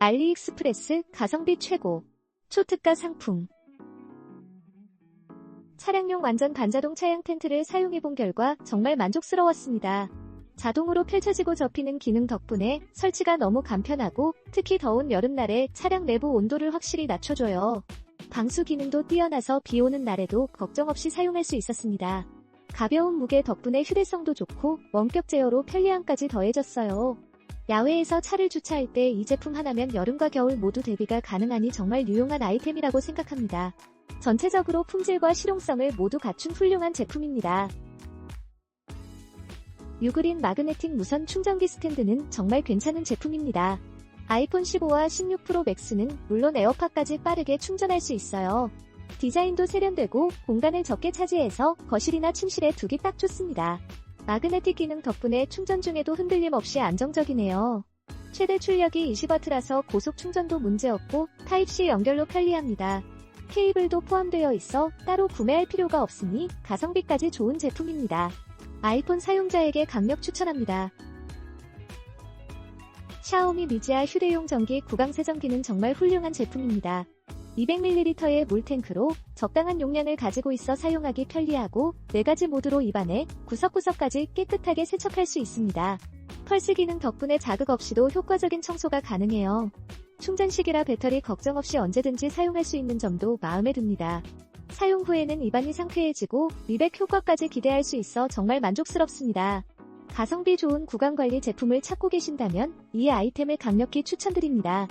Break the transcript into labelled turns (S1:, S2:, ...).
S1: 알리익스프레스 가성비 최고. 초특가 상품. 차량용 완전 반자동 차양 텐트를 사용해본 결과 정말 만족스러웠습니다. 자동으로 펼쳐지고 접히는 기능 덕분에 설치가 너무 간편하고 특히 더운 여름날에 차량 내부 온도를 확실히 낮춰줘요. 방수 기능도 뛰어나서 비 오는 날에도 걱정 없이 사용할 수 있었습니다. 가벼운 무게 덕분에 휴대성도 좋고 원격 제어로 편리함까지 더해졌어요. 야외에서 차를 주차할 때 이 제품 하나면 여름과 겨울 모두 대비가 가능하니 정말 유용한 아이템이라고 생각합니다. 전체적으로 품질과 실용성을 모두 갖춘 훌륭한 제품입니다. 유그린 마그네틱 무선 충전기 스탠드는 정말 괜찮은 제품입니다. 아이폰 15와 16 프로 맥스는 물론 에어팟까지 빠르게 충전할 수 있어요. 디자인도 세련되고 공간을 적게 차지해서 거실이나 침실에 두기 딱 좋습니다. 마그네틱 기능 덕분에 충전 중에도 흔들림 없이 안정적이네요. 최대 출력이 20W라서 고속 충전도 문제없고 타입C 연결로 편리합니다. 케이블도 포함되어 있어 따로 구매할 필요가 없으니 가성비까지 좋은 제품입니다. 아이폰 사용자에게 강력 추천합니다. 샤오미 미지아 휴대용 전기 구강 세정기는 정말 훌륭한 제품입니다. 200ml의 물탱크로 적당한 용량을 가지고 있어 사용하기 편리하고 4가지 모드로 입안에 구석구석까지 깨끗하게 세척할 수 있습니다. 펄스 기능 덕분에 자극 없이도 효과적인 청소가 가능해요. 충전식이라 배터리 걱정 없이 언제든지 사용할 수 있는 점도 마음에 듭니다. 사용 후에는 입안이 상쾌해지고 미백 효과까지 기대할 수 있어 정말 만족스럽습니다. 가성비 좋은 구강 관리 제품을 찾고 계신다면 이 아이템을 강력히 추천드립니다.